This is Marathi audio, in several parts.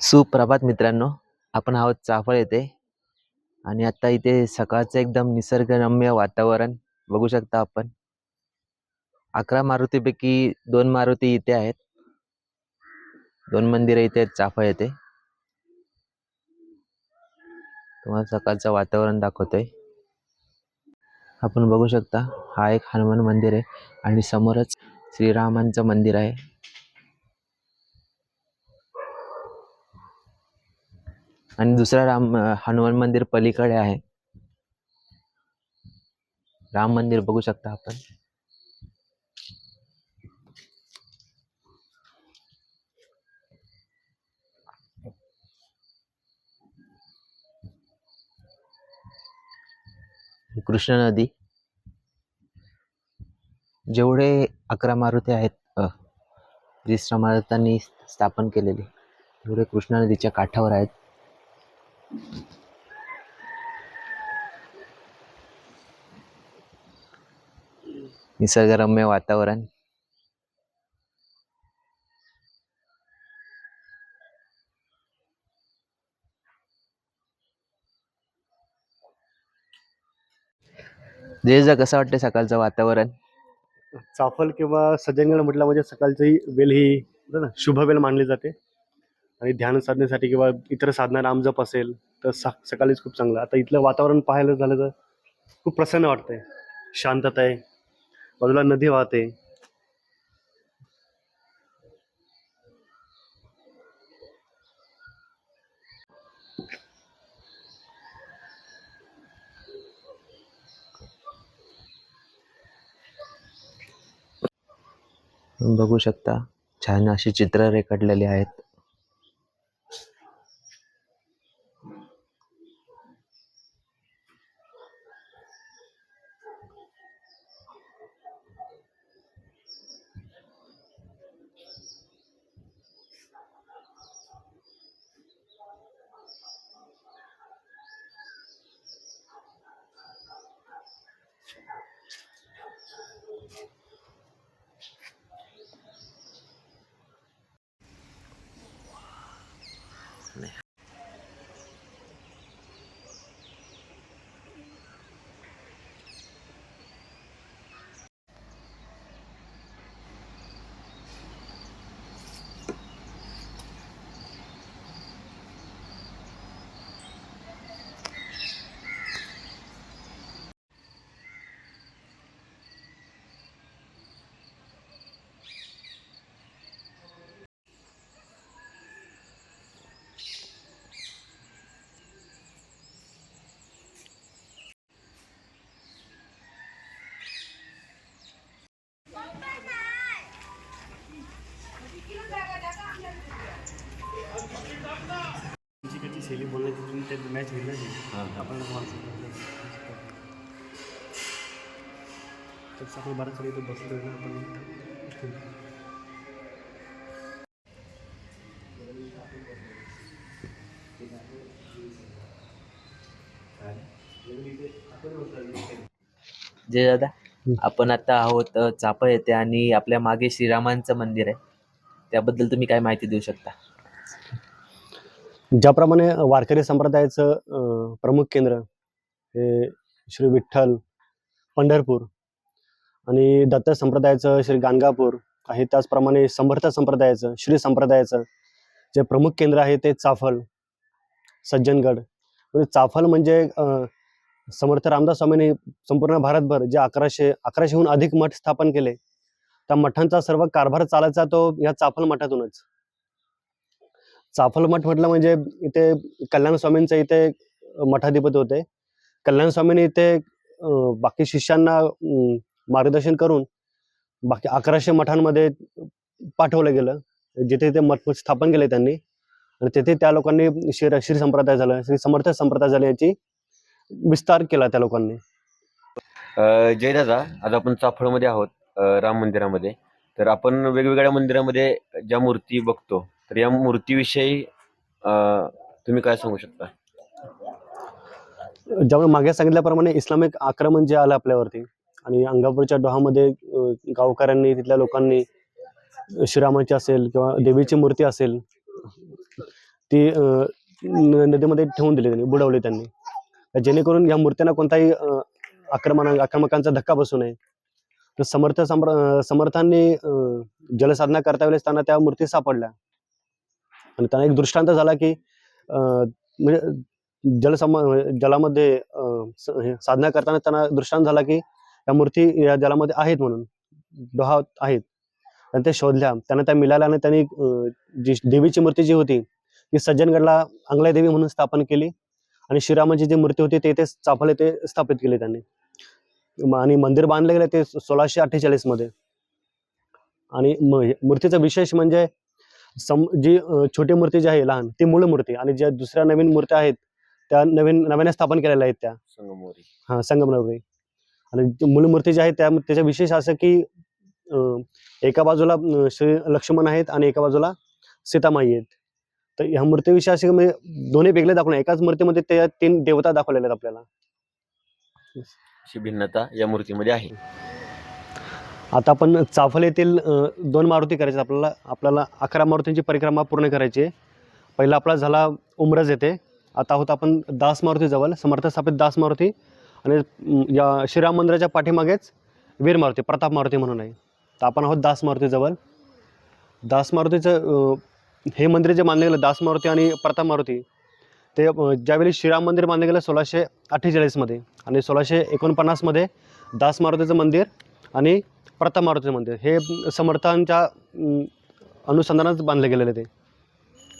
सुप्रभात मित्रांनो आपण आहोत चाफळ येथे. आणि आता इथे सकाळचं एकदम निसर्गरम्य वातावरण बघू शकता आपण. अकरा मारुतीपैकी दोन मारुती इथे आहेत. दोन मंदिरं इथे आहेत चाफळ येथे. तुम्हाला सकाळचं वातावरण दाखवतोय. आपण बघू शकता हा एक हनुमान मंदिर आहे आणि समोरच श्रीरामांचं मंदिर आहे. आणि दुसरा राम हनुमान मंदिर पलीकडे आहे. राम मंदिर बघू शकता आपण. कृष्णा नदी. जेवढे अकरा मारुती आहेत अ, जी स्थापन केलेली तेवढे कृष्णा नदीच्या काठावर आहेत. निसर्गरम्य वातावरण. जय कसं वाटतं सकाळचं वातावरण? चाफल किंवा सज्जनगड म्हटलं म्हणजे सकाळची वेल ही ना शुभ वेल मानली जाते. आणि ध्यान साधनेसाठी किंवा इतर साधना रामजप असेल तर सा सकाळीच खूप चांगलं. आता इथलं वातावरण पाहायला झालं तर खूप प्रसन्न वाटतंय. शांतता आहे. बाजूला नदी वाहते. बघू शकता छान अशी चित्र रेखाटलेली आहेत. ね。शैली बोलण्याची मॅच आपण सकाळी बराच वेळ इथं बसलो ना आपण जय दादा आपण आता आहोत अ, चाफळ येथे आणि आपल्या मागे श्रीरामांचं मंदिर आहे. त्याबद्दल तुम्ही काय माहिती देऊ शकता? ज्याप्रमाणे वारकरी संप्रदायाचं प्रमुख केंद्र हे श्री विठ्ठल पंढरपूर आणि दत्त संप्रदायाचं श्री गाणगापूर आहे त्याचप्रमाणे समर्थ संप्रदायाचं श्री संप्रदायाचं जे प्रमुख केंद्र आहे ते चाफल सज्जनगड. म्हणजे चाफल म्हणजे समर्थ रामदास स्वामींनी संपूर्ण भारतभर जे अकराशे अकराशेहून अधिक मठ स्थापन केले त्या मठांचा सर्व कारभार चालायचा तो या चाफल मठातूनच. चाफल मठ म्हटलं म्हणजे इथे कल्याण स्वामींचं इथे मठाधिपती होते. कल्याण स्वामींनी इथे बाकी शिष्यांना मार्गदर्शन करून बाकी अकराशे मठांमध्ये पाठवलं गेलं. जिथे ते मठ स्थापन केले त्यांनी. आणि तेथे त्या लोकांनी श्री श्री संप्रदाय झालं श्री समर्थ संप्रदाय झालं याची विस्तार केला त्या लोकांनी. जय दादा आज आपण चाफळमध्ये आहोत राम मंदिरामध्ये. तर आपण वेगवेगळ्या मंदिरामध्ये ज्या मूर्ती बघतो तर या मूर्तीविषयी तुम्ही काय सांगू शकता? ज्यामुळे मागे सांगितल्याप्रमाणे इस्लामिक आक्रमण जे आलं आपल्यावरती आणि अंगापूरच्या डोहामध्ये गावकऱ्यांनी तिथल्या लोकांनी श्रीरामाची असेल किंवा देवीची मूर्ती असेल ती न- नदीमध्ये ठेवून दिली त्यांनी बुडवली त्यांनी. जेणेकरून या मूर्त्यांना कोणताही आक्रमण आक्रमकांचा धक्का बसू नये. तर समर्थ समर्थांनी जलसाधना करता वेळेस त्यांना त्या मूर्ती सापडल्या. आणि त्यांना एक दृष्टांत झाला की म्हणजे जलसम म्हणजे जलामध्ये हे साधना करताना त्यांना दृष्टांत झाला की या मूर्ती या जलामध्ये आहेत म्हणून डोहात आहेत. आणि ते शोधल्या. त्यांना त्या मिळाल्या आणि त्यांनी जी देवीची मूर्ती जी होती ती सज्जनगडला अंगलाई देवी म्हणून स्थापन केली आणि श्रीरामाची जी मूर्ती होती ते इथे चाफले ते स्थापित केली त्यांनी. आणि मंदिर बांधले गेलं ते सोळाशे अठ्ठेचाळीसमध्ये आणि म- हे- मूर्तीचं विशेष म्हणजे सम जी छोटी मूर्ती जी आहे लहान ती मूळ मूर्ती आणि ज्या दुसऱ्या नवीन मूर्त्या आहेत त्या नवीन नव्याने स्थापन केलेल्या आहेत त्या. संगमोरी. हा संगमरवरी. आणि मूळ मूर्ती जी आहे त्या त्याच्या विशेष असं की अं, एका बाजूला श्री लक्ष्मण आहेत आणि एका बाजूला सीतामाई आहेत. तर ह्या मूर्तीविषयी असे म्हणजे दोन्ही वेगळे दाखवले एकाच मूर्तीमध्ये त्या तीन देवता दाखवलेल्या आहेत आपल्याला. अशी भिन्नता या मूर्तीमध्ये आहे. आता आपण चाफल येथील दोन मारुती करायचे. आपल्याला आपल्याला अकरा मारुतींची परिक्रमा पूर्ण करायची आहे. पहिला आपला झाला उमरज येथे. आता आहोत आपण दास मारुती जवळ. समर्थ स्थापित दास मारुती. आणि या श्रीराम मंदिराच्या पाठीमागेच वीर मारुती प्रताप मारुती म्हणून आहे. तर आपण आहोत दास मारुतीजवळ दास मारुतीचं हे मंदिर जे मानलं गेलं दास मारुती आणि प्रताप मारुती ते ज्यावेळी श्रीराम मंदिर बांधलं गेलं सोळाशे अठ्ठेचाळीसमध्ये. आणि सोळाशे एकोणपन्नासमध्ये दास मारुतीचं मंदिर आणि प्रताप मारुतीचं मंदिर हे समर्थांच्या अं, अनुसंधानात बांधले गेलेले ते.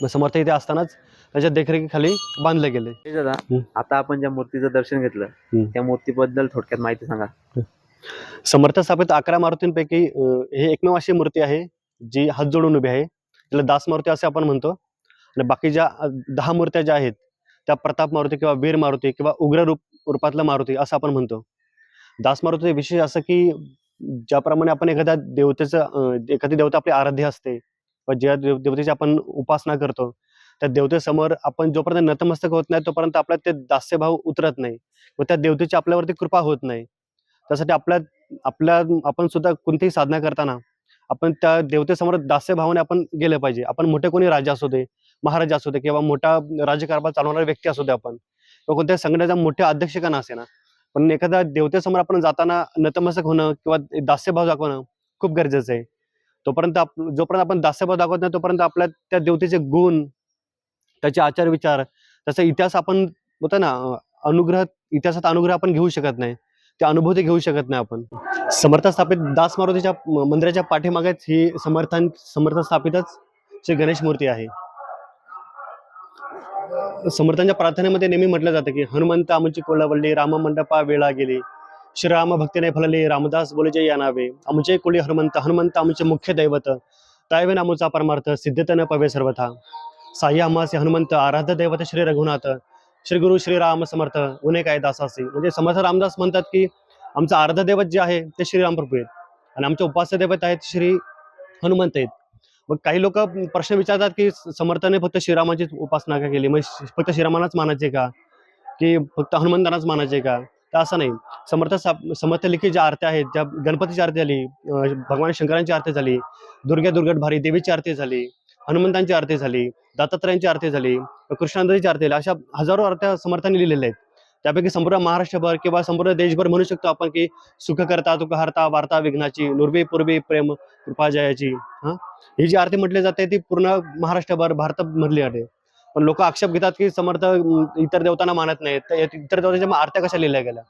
मग समर्थ इथे असतानाच त्याच्या देखरेखीखाली बांधले गेले. हे दादा. आता आपण ज्या मूर्तीचं दर्शन घेतलं. त्या मूर्तीबद्दल थोडक्यात माहिती सांगा. समर्थ स्थापित अकरा मारुतींपैकी हे एकमेव अशी मूर्ती आहे जी हात जोडून उभी आहे. त्याला दास मारुती असे आपण म्हणतो. आणि बाकी ज्या दहा मूर्त्या ज्या आहेत त्या प्रताप मारुती किंवा वीर मारुती किंवा उग्र रूप रूपातला मारुती असं आपण म्हणतो. दास मारुती विशेष असं की ज्याप्रमाणे आपण एखाद्या देवतेचं एखादी देवता आपली आराध्य असते ज्या देवतेची आपण उपासना करतो त्या देवतेसमोर आपण जोपर्यंत नतमस्तक होत नाही तोपर्यंत आपला ते दास्यभाव उतरत नाही व त्या देवतेची आपल्यावरती कृपा होत नाही. त्यासाठी आपल्या आपल्या आपण सुद्धा कोणतीही साधना करताना आपण त्या देवतेसमोर दास्य भावाने आपण गेलं पाहिजे. आपण मोठे कोणी राजा असू दे महाराज असू दे किंवा मोठा राजकारभार चालवणारा व्यक्ती असू दे आपण किंवा कोणत्या संघटनेचा मोठ्या अध्यक्ष का नसे ना पण एखाद्या देवतेसमोर आपण जाताना नतमस्तक होणं किंवा दास्यभाव दाखवणं खूप गरजेचं आहे. तोपर्यंत आप जोपर्यंत आपण दास्यभाव दाखवत नाही तोपर्यंत आपल्या त्या देवतेचे गुण त्याचे आचार विचार त्याचा इतिहास आपण होता ना अनुग्रह इतिहासात अनुग्रह आपण घेऊ शकत नाही. ते अनुभूती घेऊ शकत नाही आपण. समर्थ स्थापित दास मारुतीच्या मंदिराच्या पाठीमागेच ही समर्थन समर्थ स्थापितच गणेश मूर्ती आहे. समर्थांच्या प्रार्थनेमध्ये नेहमी म्हटलं जातं की हनुमंत आमची कोलावल्ली राम मंडपा वेळा गेली. श्रीराम भक्तीने फलले रामदास बोलजे या नावे आमचे कुळी हनुमंत हनुमंत आमचे मुख्य दैवत. तायवे नामूचा परमार्थ सिद्धतेने पवे सर्वथा. साह्य अमासे हनुमंत आराध्य दैवत श्री रघुनाथ. श्री गुरु श्रीराम समर्थ उन्हे काय दासासी. म्हणजे समर्थ रामदास म्हणतात की आमचं आराध्य दैवत जे आहे ते श्रीराम प्रभू आहेत. आणि आमचे उपास्य दैवत आहेत श्री हनुमंत आहेत. मग काही लोक प्रश्न विचारतात की समर्थाने फक्त श्रीरामाचीच उपासना का केली? मग फक्त श्रीरामानाच मानायचे का? की फक्त हनुमंतानाच मानायचे का? तर असं नाही. समर्थ साप- समर्थ लिखित ज्या आरत्या आहेत ज्या गणपतीची आरती झाली भगवान शंकरांची आरती झाली दुर्गा दुर्गट भारी देवीची आरती झाली हनुमंतांची आरती झाली दत्तात्रयांची आरती झाली कृष्णांची आरती झाली अशा हजारो आरत्या समर्थांनी लिहिलेल्या आहेत. त्यापैकी संपूर्ण महाराष्ट्रभर किंवा संपूर्ण देशभर म्हणू शकतो आपण की सुख करता तुक हरता वार्ता विघ्नाची नुर्वे पूर्वी प्रेम कृपा जयाची हा? ही जी आरती म्हटली जाते ती पूर्ण महाराष्ट्रभर भारतामधली आहे. पण लोक आक्षेप घेतात की समर्थ इतर देवतांना मानत नाहीत. इतर देवतांच्या आरत्या कशा लिहिल्या गेल्या?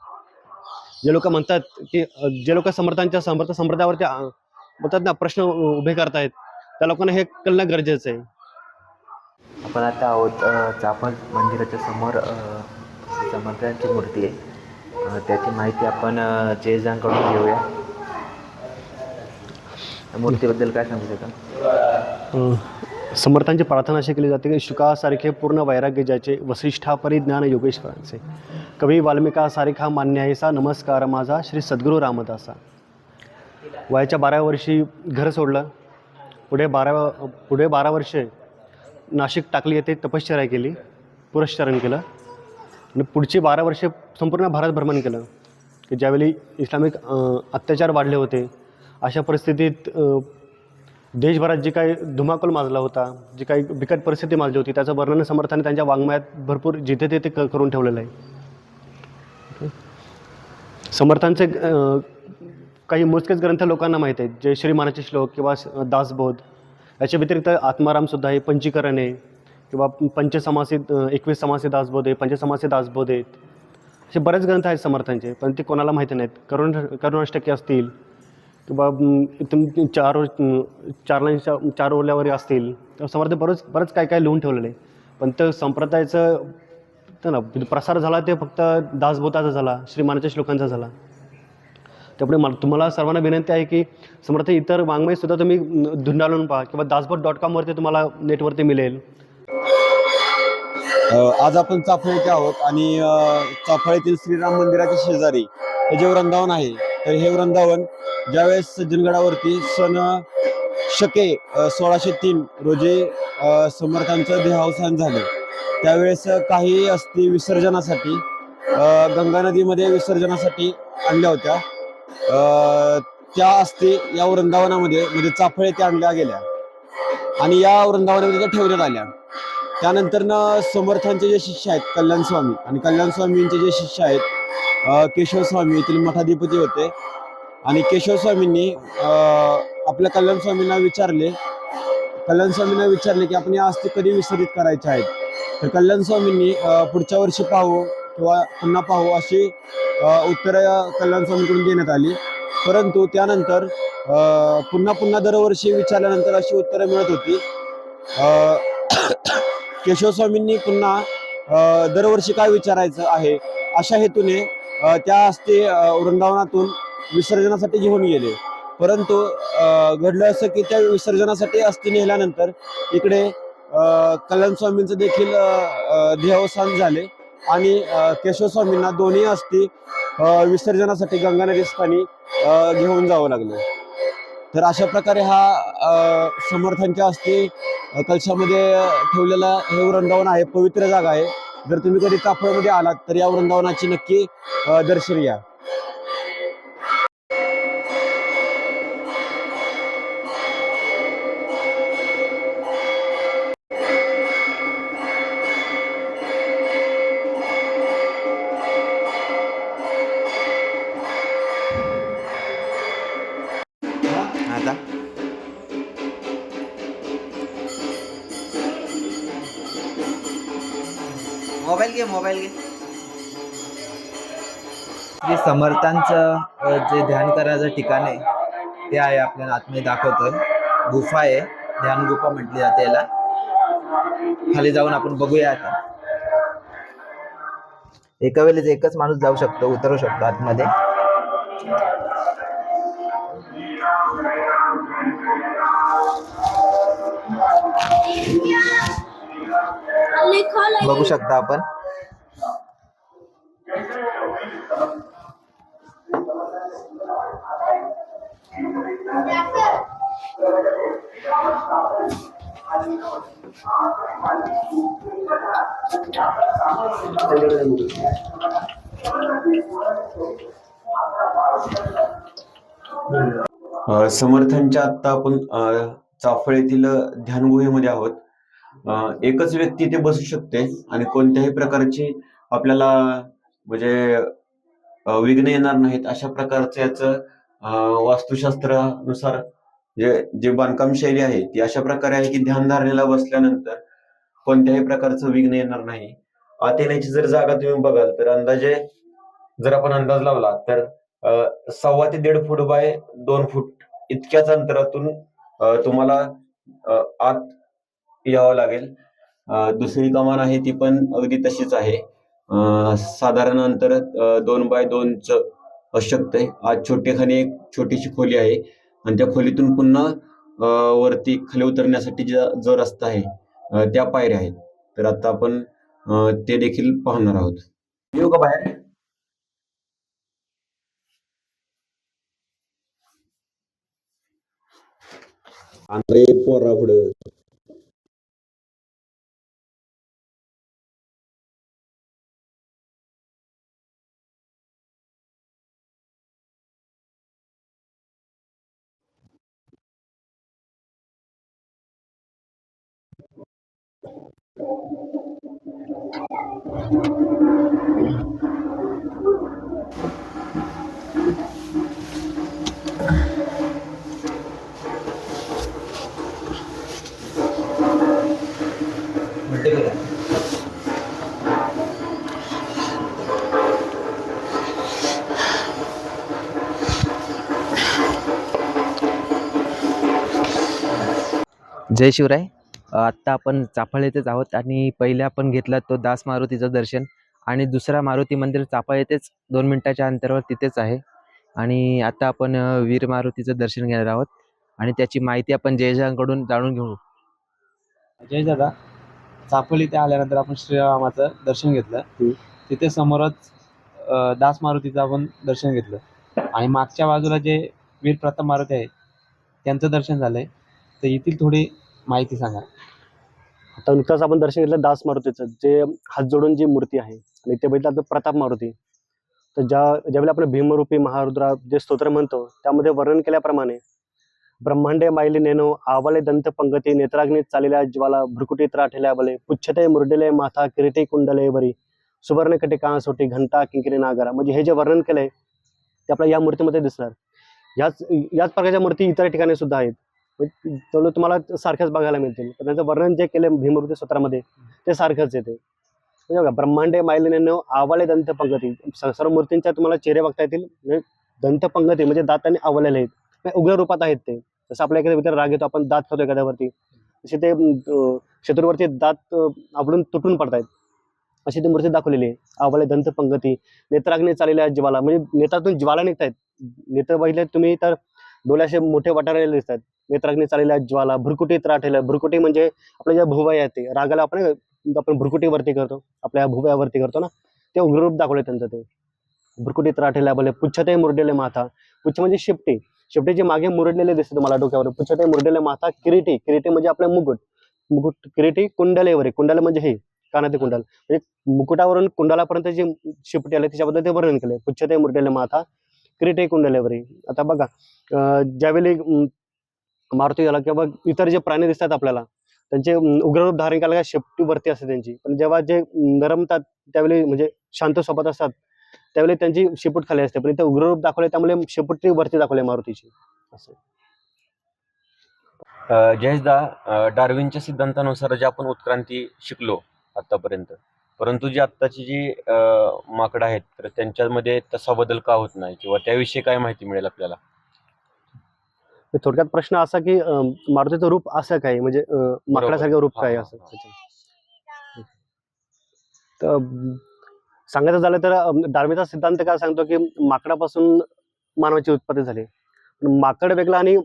जे लोक म्हणतात की जे लोक समर्थांच्या समर्थ संप्रदायावरती म्हणतात ना प्रश्न उभे करतायत त्या लोकांना हे कळणं गरजेचं आहे. आपण आता आहोत चाफल मंदिराच्या समोर समर्थांची मूर्ती आहे. त्याची माहिती आपण जेजांकडून घेऊया. मूर्तीबद्दल काय सांगू शकाल समर्थांची प्रार्थना अशी केली जाते की शुकासारखे पूर्ण वैराग्य ज्याचे वसिष्ठापरी ज्ञान योगेश्वरांचे. कवी वाल्मिकासारखा मान्य आहे सा नमस्कार माझा श्री सद्गुरू रामदासा. वयाच्या बारा वर्षी घर सोडलं. पुढे बारा पुढे बारा वर्षे नाशिक टाकली येथे तपश्चर्या केली पुरस्चरण केलं. आणि पुढची बारा वर्षे संपूर्ण भारत भ्रमण केलं. की ज्यावेळी इस्लामिक अत्याचार वाढले होते अशा परिस्थितीत देशभरात जी काही धुमाकूल माजला होता जी काही बिकट परिस्थिती माजली होती त्याचं वर्णन समर्थाने त्यांच्या वाङ्मयात भरपूर जिथे तिथे क करून ठेवलेलं आहे. समर्थांचे काही मोजकेच ग्रंथ लोकांना माहीत आहेत. जे श्रीमानाचे श्लोक किंवा दासबोध याच्या व्यतिरिक्त आत्मारामसुद्धा आहे पंचीकरण आहे. किंवा पंचसमासित एकवीस समासित दासबोध आहे पंचसमासित दासबोध आहेत असे बरेच ग्रंथ आहेत समर्थांचे पण ते कोणाला माहिती नाहीत. करुण करुणाष्टके असतील किंवा म, चार चार लाईनच्या चार ओल्यावर असतील तर समर्थ बरंच बरंच काय काय लिहून ठेवलेलं आहे. पण तर संप्रदायाचं तर ना म्हणजे प्रसार झाला ते फक्त दासबोधाचा झाला श्रीमानाच्या श्लोकांचा झाला. त्यामुळे मला तुम्हाला सर्वांना विनंती आहे की समर्थ इतर वाङ्मयसुद्धा तुम्ही धुंडाळून पहा किंवा दासबोध डॉट कॉमवरती तुम्हाला नेटवरती मिळेल. आज आपण चाफळ येथे आहोत आणि चाफळीतील चाफळ येथील श्रीराम मंदिराच्या शेजारी हे जे वृंदावन आहे तर हे वृंदावन ज्यावेळेस सज्जनगडावरती सन शके सोळाशे तीन रोजी समर्थांचं देहावसान झालं. त्यावेळेस काही अस्थी विसर्जनासाठी गंगा नदीमध्ये विसर्जनासाठी आणल्या होत्या. त्या अस्थी या वृंदावनामध्ये म्हणजे चाफळ येथे आणल्या गेल्या. आणि या वृंदावनामध्ये त्या ठेवण्यात आल्या. त्यानंतरनं समर्थांचे जे शिष्य आहेत कल्याण स्वामी. आणि कल्याण स्वामींचे जे शिष्य आहेत केशव स्वामी येथील मठाधिपती होते. आणि केशव स्वामींनी आपल्या कल्याण स्वामींना विचारले. कल्याण स्वामींना विचारले की आपण या अस्थी कधी विसर्जित करायच्या आहेत? तर कल्याण स्वामींनी पुढच्या वर्षी पाहू किंवा पुन्हा पाहू अशी उत्तरं कल्याण स्वामींकडून देण्यात आली. परंतु त्यानंतर पुन्हा पुन्हा दरवर्षी विचारल्यानंतर अशी उत्तरं मिळत होती. केशवस्वामींनी पुन्हा दरवर्षी काय विचारायचं आहे अशा हेतूने त्या अस्थी वृंदावनातून विसर्जनासाठी घेऊन गेले. परंतु घडलं असं की त्या विसर्जनासाठी अस्थि नेल्यानंतर इकडे कल्याण स्वामींचं देखील देहावसान झाले आणि केशवस्वामींना दोन्ही अस्थि विसर्जनासाठी गंगा नदी स्थानी घेऊन जावं लागलं. तर अशा प्रकारे हा समर्थांच्या हस्ते कलशामध्ये ठेवलेला हे वृंदावन आहे पवित्र जागा आहे. जर तुम्ही कधी चाफळमध्ये आलात तर या वृंदावनाची नक्की दर्शन घ्या मोबाईल घे मोबाईल घे. जे समर्थांचं जे ध्यान करायचं ठिकाण आहे ते आहे आपल्याला आतमध्ये दाखवतं गुफा आहे ध्यान गुफा म्हटली जाते याला. खाली जाऊन आपण बघूया आता. एका वेळेस एकच माणूस जाऊ शकतो उतरू शकतो आतमध्ये. बघू शकता आपण. समर्थनच्या समर्थांच्या आत्ता आपण चाफळ येथील ध्यानगुहेमध्ये आहोत. एकच व्यक्ती इथे बसू शकते आणि कोणत्याही प्रकारची आपल्याला म्हणजे विघ्न येणार नाहीत अशा प्रकारचं याचं वास्तुशास्त्रानुसार जे जे बांधकाम शैली आहे ती अशा प्रकारे आहे की ध्यानधारणेला बसल्यानंतर कोणत्याही प्रकारचं विघ्न येणार नाही. आत येण्याची जर जागा तुम्ही बघाल तर अंदाजे जर आपण अंदाज लावला तर सव्वा ते दीड फूट बाय दोन फूट इतक्याच अंतरातून तुम्हाला आत यावं लागेल. दुसरी कमान आहे ती पण अगदी तशीच आहे. साधारण अंतर दोन बाय दोनच अशक्त आहे. आज छोटेखानी एक छोटीशी खोली आहे. आणि त्या खोलीतून पुन्हा वरती खाली उतरण्यासाठी ज्या- जो रस्ता आहे त्या पायऱ्या आहेत. तर आता आपण ते देखील पाहणार आहोत. येऊ का बाहेर? पोरा पुढं जय शिवराय. आत्ता आपण चाफळ येथेच आहोत आणि पहिले आपण घेतला तो दास मारुतीचं दर्शन आणि दुसरा मारुती मंदिर चाफळ येथेच दोन मिनिटाच्या अंतरावर तिथेच आहे. आणि आता आपण वीर मारुतीचं दर्शन घेणार आहोत आणि त्याची माहिती आपण जयजांकडून जाणून घेऊ. जय दादा. चापोली इथे आल्यानंतर आपण श्रीरामाचं दर्शन घेतलं. तिथे समोरच दास मारुतीचं आपण दर्शन घेतलं. आणि मागच्या बाजूला जे वीर प्रताप मारुती आहेत त्यांचं दर्शन झालंय. तर येथील थोडी माहिती सांगा. आता नुकताच आपण दर्शन घेतलं दास मारुतीचं. जे हात जोडून जी मूर्ती आहे आणि ते बघितलं तर प्रताप मारुती. तर ज्या ज्यावेळी आपण भीमरूपी महारुद्रा जे स्तोत्र म्हणतो त्यामध्ये वर्णन केल्याप्रमाणे ब्रह्मांडे मायले नेनो आवले दंत पंगती नेत्राग्नीत चालेल्या ज्वाला भ्रुकुटीत राठेल्या बले पुच्छते मुरडेले माथा किरीटी कुंडले वरी सुवर्णकटी कांसोटी घंटा किंकिरी नागरा. म्हणजे हे जे वर्णन केलंय ते आपल्या या मूर्तीमध्ये दिसणार. याच याच प्रकारच्या मूर्ती इतर ठिकाणी सुद्धा आहेत. म्हणजे तेवढं तुम्हाला सारख्याच बघायला मिळतील. त्यांचं वर्णन जे केलं भीमरूपी सूत्रामध्ये ते सारखंच येते म्हणजे बघा ब्रह्मांडे मायलिनेनो आवाळे दंत पंगती. सर्व मूर्तींच्या तुम्हाला चेहरे बघता येतील. म्हणजे दंत पंगती म्हणजे दाताने आवलेले आहेत. म्हणजे उग्र रूपात आहेत ते. जसं आपल्या एखाद्या विचार राग येतो आपण दात खातो एखाद्यावरती. तसे ते शत्रूवरती दात आवडून तुटून पडतायत. अशी ती मूर्ती दाखवलेली आहे. आवळे दंत पंगती. नेत्राग्ने चाललेल्या जीवाला म्हणजे नेत्रातून ज्वाला निघतायत. नेत्र बघितले तुम्ही तर डोळ्याशे मोठे वाटारलेले दिसतात. नेत्राग्नी चाललेल्या ज्वाला भ्रुकुटीत राठेल्या भ्रुकुटी म्हणजे आपल्या ज्या भुवया आहेत ते रागाला आपण आपण भ्रुकुटीवरती करतो. आपल्या भुवयावरती करतो ना ते उग्ररूप दाखवले त्यांचं ते. भ्रुकुटीत राठेल्या भले पुच्छते मुरडेले माथा. पुच्छ म्हणजे शिपटी. शिपटीचे मागे मुरडलेले दिसते तुम्हाला डोक्यावर. पुच्छते मुरडेले माथा किरीटी. किरीटी म्हणजे आपले मुकुट. मुकुट किरीटी कुंडलेवरी कुंडले म्हणजे हे कानाते कुंडल. म्हणजे मुकुटावरून कुंडलापर्यंत जे शिपटी आले त्याच्याबद्दल ते वर्णन केले. पुच्छते मुरडेले माथा किरीटी डिलेवरी आता बघा ज्यावेळी मारुती झाला किंवा इतर जे प्राणी दिसतात आपल्याला त्यांचे उग्ररूप धारण करायला शेपटीवरती असते त्यांची. पण जेव्हा जे नरमतात त्यावेळी म्हणजे शांत सोबत असतात त्यावेळी त्यांची शेपूट खाली असते. पण इथे उग्ररूप दाखवले त्यामुळे शेपूट वरती दाखवले मारुतीची. असं. अ, डार्विनच्या सिद्धांतानुसार जे आपण उत्क्रांती शिकलो आतापर्यंत परंतु जी आत्ताची जी माकडं आहेत तर त्यांच्यामध्ये तसा बदल का होत नाही? किंवा त्याविषयी काय माहिती मिळेल आपल्याला? थोडक्यात प्रश्न असा की मारुतीचं रूप असं काय म्हणजे माकडासारखं रूप काय असं. तर सांगायचं झालं तर डार्विनचा सिद्धांत काय सांगतो की माकडापासून मानवाची उत्पत्ती झाली. पण माकड वेगळा आणि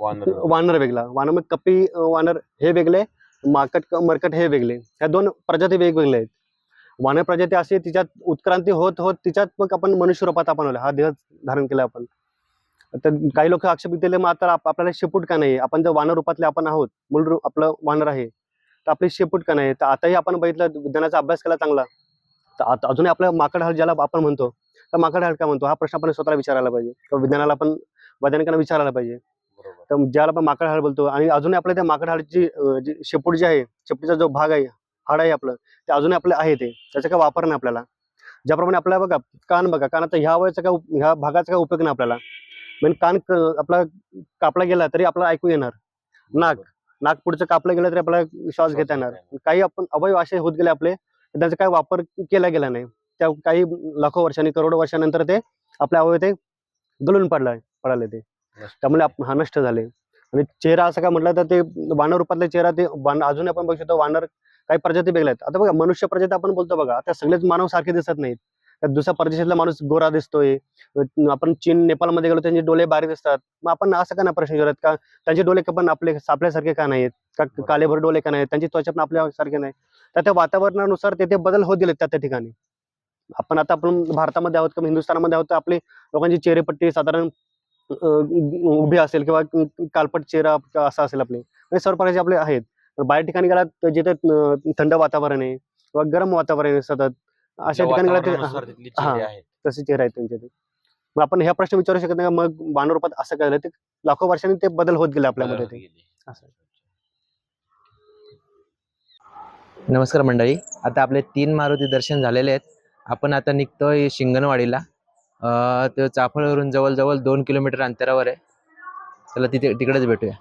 वानर वेगळा. वानर मग कपी वानर हे वेगळे माकड मरकट हे वेगळे. ह्या दोन प्रजाती वेगवेगळ्या आहेत. वानर प्रजाती अशी तिच्यात उत्क्रांती होत होत तिच्यात मग आपण मनुष्य रूपात आपण आलो. हा देह धारण केला आपण. तर काही लोक आक्षेप केले मात्र आप- आपल्याला शेपूट का नाही? आपण जर वानर रूपातले आपण आहोत मूळ रूप आपलं वानर आहे तर आपली शेपूट का नाही? तर आताही आपण बघितलं विज्ञानाचा अभ्यास केला चांगला. तर आता अजूनही आपलं माकड हाल ज्याला आपण म्हणतो तर माकड हाल का म्हणतो? हा प्रश्न आपण स्वतःला विचारायला पाहिजे. किंवा विज्ञानाला पण वैज्ञानिकांना विचारायला पाहिजे. तर ज्याला आपण माकड हाड बोलतो आणि अजूनही आपल्या त्या माकड हाडची अं, जी शेपूट जी आहे शेपटीचा जो भाग आहे हाड आहे आपलं ते अजूनही आपलं आहे ते. त्याचा काय वापर नाही आपल्याला. ज्याप्रमाणे आपल्याला बघा कान बघा कानाचा ह्या वयाचा काय ह्या भागाचा काय उपयोग नाही आपल्याला. म्हणजे कान आपला कापला गेला तरी आपल्याला ऐकू येणार. नाक नाक पुढचं कापलं गेलं तरी आपल्याला श्वास घेता येणार. काही आपण अवयव असे होत गेले आपले त्याचा काय वापर केला गेला नाही. त्या काही लाखो वर्षांनी करोडो वर्षानंतर ते आपले अवयव ते गळून पडला पडाले ते. त्यामुळे हा नष्ट झाले. आणि चेहरा असं काय म्हटलं तर ते वानर रूपातले चेहरा ते वान अजून आपण बघू शकतो वानर काही प्रजाती वेगळ्या आहेत. आता बघा मनुष्य प्रजाती आपण बोलतो बघा आता सगळेच मानव सारखे दिसत नाहीत. दुसऱ्या परदेशातला माणूस गोरा दिसतोय. आपण चीन नेपाळमध्ये गेलो त्यांचे डोळे बारीक दिसतात. मग आपण असं का नाही प्रश्न विचारत? का त्यांचे डोळे पण आपले आपल्यासारखे का नाहीत? का. कालेभर डोळे का नाहीत? त्यांची त्वचा पण आपल्यासारखे नाही. तर त्या वातावरणानुसार तेथे बदल होत गेले त्या त्या ठिकाणी. आपण आता आपण भारतामध्ये आहोत किंवा हिंदुस्थानामध्ये आहोत तर आपले लोकांची चेहरेपट्टी साधारण उभी असेल किंवा कालपट चेहरा असा असेल आपले. म्हणजे सर्व प्रकारचे आपले आहेत. बाहेर ठिकाणी गेला जिथे थंड वातावरण आहे किंवा गरम वातावरण आहे सतत अशा ठिकाणी गेला हा. तसे चेहरे आहेत त्यांचे ते. मग आपण ह्या प्रश्न विचारू शकत नाही का? मग मानव रूपात असं काय झालं ते लाखो वर्षांनी ते बदल होत गेले आपल्यामध्ये ते. असं. नमस्कार मंडळी. आता आपले तीन मारुती दर्शन झालेले आहेत. आपण आता निघतोय शिंगणवाडीला. तो चाफळवरून जवळजवळ दोन किलोमीटर अंतरावर आहे. चला तिथे तिकडेच भेटूया.